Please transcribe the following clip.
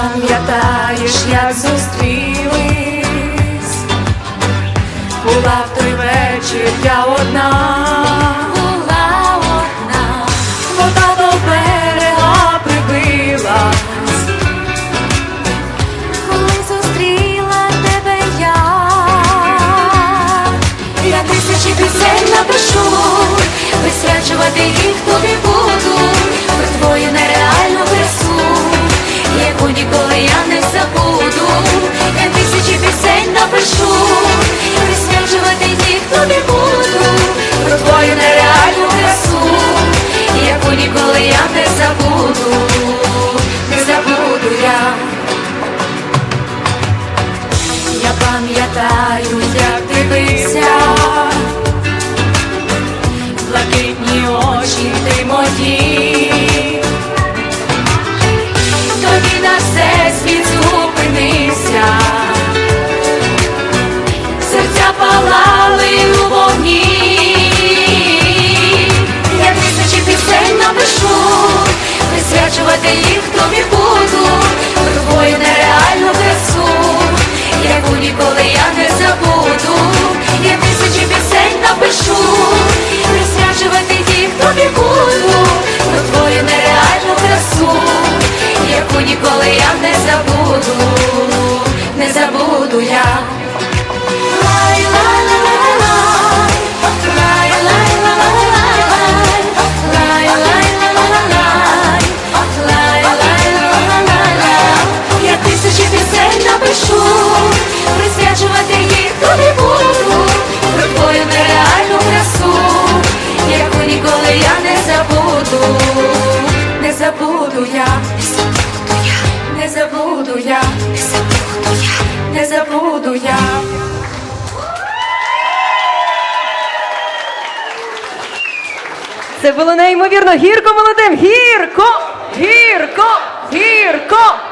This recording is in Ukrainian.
пам'ятаєш, як зустрілись, була в пишу, присвячувати ніхто не буду, про твою нереальну красу, яку ніколи я не забуду, не забуду я, я пам'ятаю, як дивився, блакитні очі ти мої. їх, хто міг бути. не забуду я. Це було неймовірно гірко молодим. Гірко, гірко, гірко.